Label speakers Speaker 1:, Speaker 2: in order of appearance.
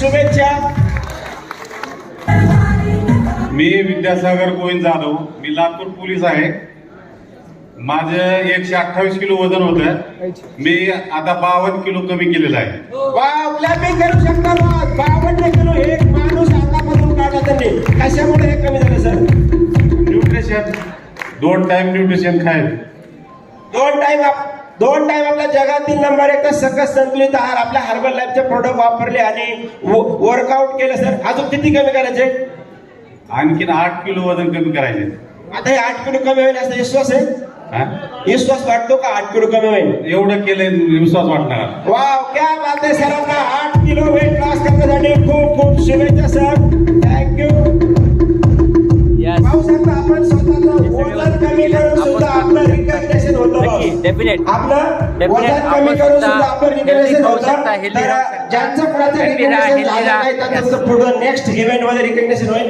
Speaker 1: शुभेच्छा.
Speaker 2: मी विद्यासागर गोविंद जाधव मी लातूर पोलीस आहे. माझं एकशे अठ्ठावीस किलो वजन होतं. मी आता बावन्न किलो कमी केलेलं आहे.
Speaker 1: करू शकता बावन्न किलो एक माणूस आतापासून काढला त्यांनी कशामुळे हे कमी झालं सर?
Speaker 2: न्यूट्रिशन दोन टाइम न्यूट्रिशन खायचं.
Speaker 1: दोन टाइम दोन टाइम आपल्या जगातील नंबर एक सकस संतुलित आहार आपल्या हर्बल लाईफचे प्रोडक्ट वापरले आणि वर्कआउट केलं सर अजून किती कमी करायचे?
Speaker 2: आणखीन आठ किलो वजन कमी करायचे.
Speaker 1: आता हे आठ किलो कमी होईल असा विश्वास आहे?
Speaker 2: हा?
Speaker 1: विश्वास वाटतो का आठ किलो कमी होईल?
Speaker 2: एवढं केलंय विश्वास वाटणार.
Speaker 1: वाव क्या बात आहे सरांना आठ किलो वेट लॉस करण्यासाठी खूप खूप शुभेच्छा सर थँक्यू. पाहू शकता आपण स्वतःचं वजन कमी करून सुद्धा आपलं रिकग्नेशन
Speaker 3: definite.
Speaker 1: आपलं. वजन
Speaker 3: आपण
Speaker 1: कमी करून
Speaker 3: सुद्धा healthy
Speaker 1: रिकग्नेशन होतं तर. ज्यांचं कुणाचं रिकग्नेशन झालं
Speaker 3: राहा.
Speaker 1: नाही तर त्यांचं पुढं नेक्स्ट इव्हेंटमध्ये रिकग्नेशन होईल